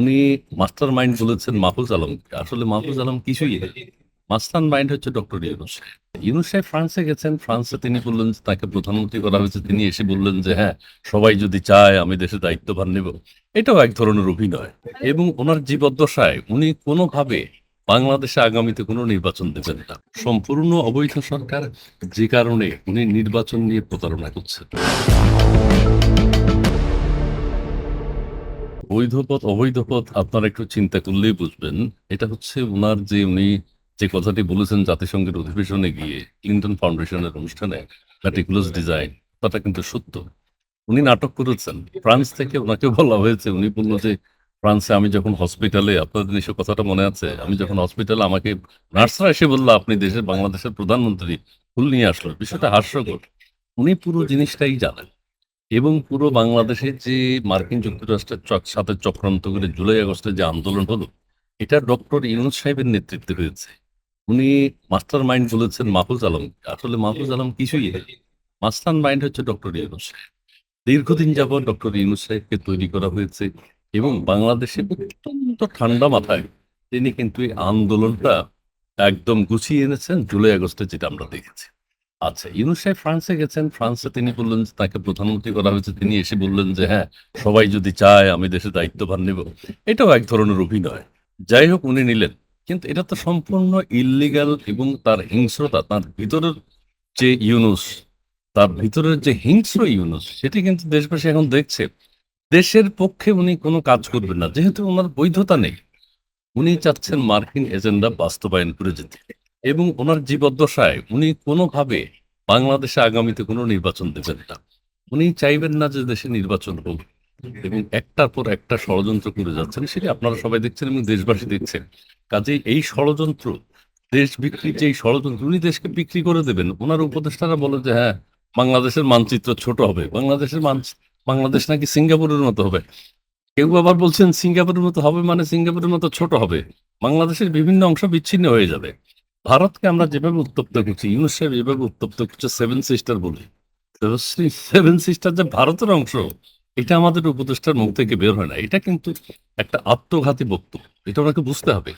উনি master mind বলেছেন মাহফুজ আলম। আসলে মাহফুজ আলম কিছুই মাস্টার মাইন্ড হচ্ছে ডক্টর ইউনুস। ইউনুস সাহেব ফ্রান্সে গেছেন। ফ্রান্সে তিনি বললেন, তাকে প্রধানমন্ত্রী করা হয়েছে। তিনি এসে বললেন যে হ্যাঁ সবাই যদি চায়, আমি দেশে দায়িত্বভার নেব। এটাও এক ধরনের অভিনয়। এবং ওনার জীবদ্দশায় উনি কোনোভাবে বাংলাদেশে আগামীতে কোনো নির্বাচন দেবেন না। সম্পূর্ণ অবৈধ সরকার যে কারণে উনি নির্বাচন নিয়ে প্রতারণা করছেন। বৈধ পথ, অবৈধ পথ আপনারা একটু চিন্তা করলেই বুঝবেন। এটা হচ্ছে ওনার যে উনি যে কথাটি বলেছেন জাতিসংঘের অধিবেশনে গিয়ে, ক্লিন্টন ফাউন্ডেশনের অনুষ্ঠানে ম্যাটিকুলাস ডিজাইন কথাটা কিন্তু সত্য। উনি নাটক করেছেন। ফ্রান্স থেকে ওনাকে বলা হয়েছে, উনি বলল যে, ফ্রান্সে আমি যখন হসপিটালে, আপনাদের নিশ্চয় কথাটা মনে আছে? আমি যখন হসপিটালে আমাকে নার্সরা এসে বলল, আপনি দেশের, বাংলাদেশের প্রধানমন্ত্রী, ফুল নিয়ে আসলো। বিষয়টা হাস্যকর। উনি পুরো জিনিসটাই জানেন। এবং পুরো বাংলাদেশে যে মার্কিন যুক্তরাষ্ট্রের সাথে চক্রান্ত করে জুলাই আগস্টে যে আন্দোলন হলো, এটা ডক্টর ইউনুস সাহেবের নেতৃত্বে হয়েছে। উনি মাস্টার মাইন্ড বলেছেন মাহফুজ আলম। আসলে মাহফুজ আলম কিছুই মাস্টার মাইন্ড হচ্ছে ডক্টর ইউনুস সাহেব। দীর্ঘদিন যাবৎ ডক্টর ইউনুস সাহেবকে তৈরি করা হয়েছে এবং বাংলাদেশে অত্যন্ত ঠান্ডা মাথায় তিনি কিন্তু এই আন্দোলনটা একদম গুছিয়ে এনেছেন জুলাই আগস্টে, যেটা আমরা দেখেছি। আচ্ছা ইউনুস ফ্রান্সে গেছেন, ফ্রান্সে তিনি বললেন যে তাকে প্রধানমন্ত্রী করা হয়েছে, তিনি এসে বললেন যে হ্যাঁ সবাই যদি চায় আমি দেশে দায়িত্বভার নেব। এটাও এক ধরনের অভিনয়। যাই হোক, উনি নিলেন। কিন্তু এটা তো সম্পূর্ণ ইললিগাল এবং তার হিংস্রতা, তার ভিতরের যে ইউনুস, তার ভিতরের যে হিংস্র ইউনুস, সেটি কিন্তু দেশবাসী এখন দেখছে। দেশের পক্ষে উনি কোনো কাজ করবেন না, যেহেতু ওনার বৈধতা নেই। উনি চাচ্ছেন মার্কিন এজেন্ডা বাস্তবায়ন করে যেতে। এবং ওনার জীবদ্দশায় উনি কোনোভাবে বাংলাদেশে আগামীতে কোনো নির্বাচন দেবেন না। উনি চাইবেন না যে দেশে নির্বাচন হোক এবং একটার পর একটা ষড়যন্ত্র করে যাচ্ছেন, সেটি আপনারা সবাই দেখছেন এবং দেশবাসী দেখছেন। কাজেই এই ষড়যন্ত্র দেশ বিক্রি যে ষড়যন্ত্র, উনি দেশকে বিক্রি করে দেবেন। ওনার উপদেষ্টারা বলে যে হ্যাঁ বাংলাদেশের মানচিত্র ছোট হবে। বাংলাদেশের মান, বাংলাদেশ নাকি সিঙ্গাপুরের মতো হবে। কেউ আবার বলছেন, সিঙ্গাপুরের মতো হবে মানে সিঙ্গাপুরের মতো ছোট হবে। বাংলাদেশের বিভিন্ন অংশ বিচ্ছিন্ন হয়ে যাবে। ভারতকে আমরা যেভাবে উত্তপ্ত করছি ইউনুস সাহেব যেভাবে উত্তপ্ত করছে সেভেন সিস্টার বলে সেভেন সিস্টার যে ভারতের অংশ, এটা আমাদের উপদেষ্টার মুখ থেকে বের হয় না। এটা কিন্তু একটা আত্মঘাতী বক্তব্য, এটা ওনাকে বুঝতে হবে।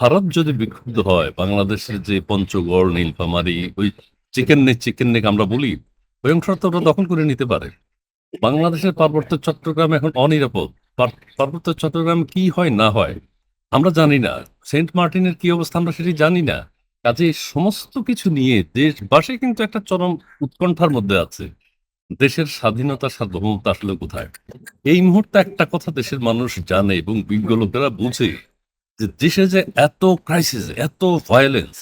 ভারত যদি বিক্ষুব্ধ হয়, বাংলাদেশের যে পঞ্চগড়, নীলফামারি, ওই চিকেন নেক চিকেন নেক আমরা বলি ওই অংশটা তো ওরা দখল করে নিতে পারে। বাংলাদেশের পার্বত্য চট্টগ্রাম এখন অনিরাপদ। পার- পার্বত্য চট্টগ্রাম কি হয়, না হয়, আমরা জানি না। সেন্ট মার্টিনের কি অবস্থা, আমরা সেটি জানি না। কাজে সমস্ত কিছু নিয়ে দেশবাসী কিন্তু একটা চরম উৎকণ্ঠার মধ্যে আছে। দেশের স্বাধীনতা সার্বভৌমতা আসলে কোথায়? এই মুহূর্তে একটা কথা দেশের মানুষ জানে এবং বিজ্ঞ লোকেরা বুঝে যে দেশে যে এত ক্রাইসিস এত ভায়োলেন্স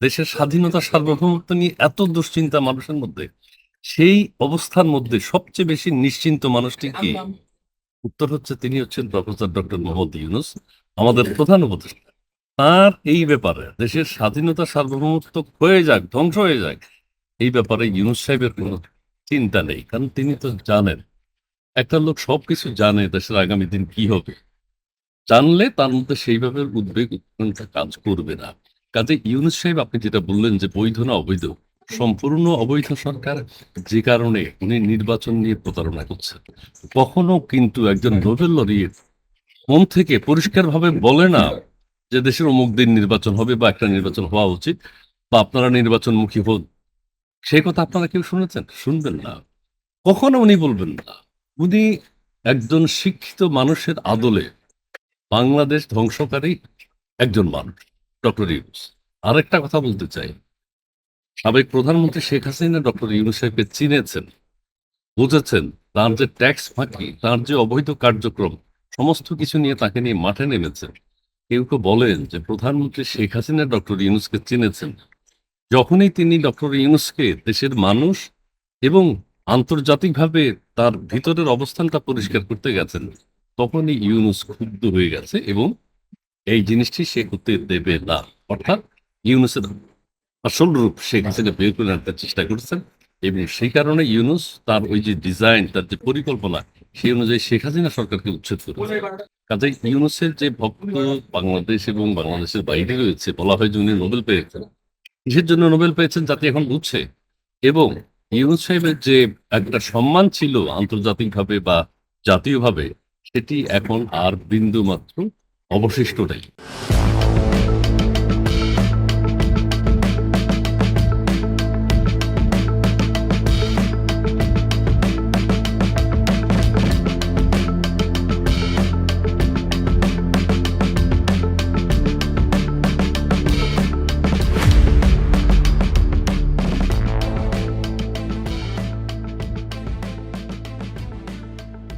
দেশের স্বাধীনতা সার্বভৌমত্ব নিয়ে এত দুশ্চিন্তা মানুষের মধ্যে সেই অবস্থার মধ্যে সবচেয়ে বেশি নিশ্চিন্ত মানুষটি কি? উত্তর হচ্ছে তিনি হচ্ছেন প্রফেসর ডক্টর মোহাম্মদ ইউনুস আমাদের প্রধান উপদেষ্টা। তার এই ব্যাপারে, দেশের স্বাধীনতা সার্বভৌমত্ব হয়ে যাক, ধ্বংস হয়ে যাক, এই ব্যাপারে ইউনুস সাহেবের কোনো চিন্তা নেই, কারণ তিনি তো জানেন। একটা লোক সবকিছু জানে দেশের আগামী দিন কি হবে। জানলে তার মধ্যে সেইভাবে উদ্বেগ উৎকণ্ঠা কাজ করবে না। কাজে ইউনুস সাহেব, আপনি যেটা বললেন যে বৈধ না অবৈধ, সম্পূর্ণ অবৈধ সরকার যে কারণে উনি নির্বাচন নিয়ে প্রতারণা করছেন। কখনো কিন্তু একজন নোবেল লরিয়েট মন থেকে পরিষ্কারভাবে বলে না যে দেশের অমুক দিন নির্বাচন হবে বা একটা নির্বাচন হওয়া উচিত বা আপনারা নির্বাচনমুখী হন সেই কথা আপনারা কেউ শুনেছেন? শুনবেন না। কখনো উনি বলবেন না। উনি একজন শিক্ষিত মানুষের আদলে বাংলাদেশ ধ্বংসকারী একজন মানুষ, ডক্টর ইউনুস। আরেকটা কথা বলতে চাই। সাবেক প্রধানমন্ত্রী শেখ হাসিনা ডক্টর ইউনুস সাহেবকে চিনেছেন, বুঝেছেন, তার যে ট্যাক্স ফাঁকি, তার যে অবৈধ কার্যক্রম, সমস্ত কিছু নিয়ে তাকে নিয়ে মাঠে নেমেছেন। কেউ কেউ বলেন যে প্রধানমন্ত্রী শেখ হাসিনা ডক্টর ইউনুসকে চিনেছেন। যখনই তিনি ডক্টর ইউনুসকে দেশের মানুষ এবং আন্তর্জাতিকভাবে তার ভিতরের অবস্থানটা পরিষ্কার করতে গেছেন, তখনই ইউনুস ক্ষুব্ধ হয়ে গেছে এবং এই জিনিসটি সে করতে দেবে না। অর্থাৎ ইউনুসের আসল রূপ শেখ হাসিনা বের করে আনতে চেষ্টা করছেন এবং সেই কারণে ইউনুস তার ওই যে ডিজাইন, তার যে পরিকল্পনা সেই অনুযায়ী শেখ হাসিনা সরকারকে উচ্ছেদ করে কাজে ইউনুসের যে ভক্ত বাংলাদেশ এবং বাংলাদেশের বাইরে রয়েছে, বলা হয় যে নোবেল পেয়েছেন। কিসের জন্য নোবেল পেয়েছেন? যাতে এখন বুঝছে এবং ইউনুস সাহেবের যে একটা সম্মান ছিল আন্তর্জাতিকভাবে বা জাতীয়ভাবে, সেটি এখন আর বিন্দু মাত্র অবশিষ্ট নেই।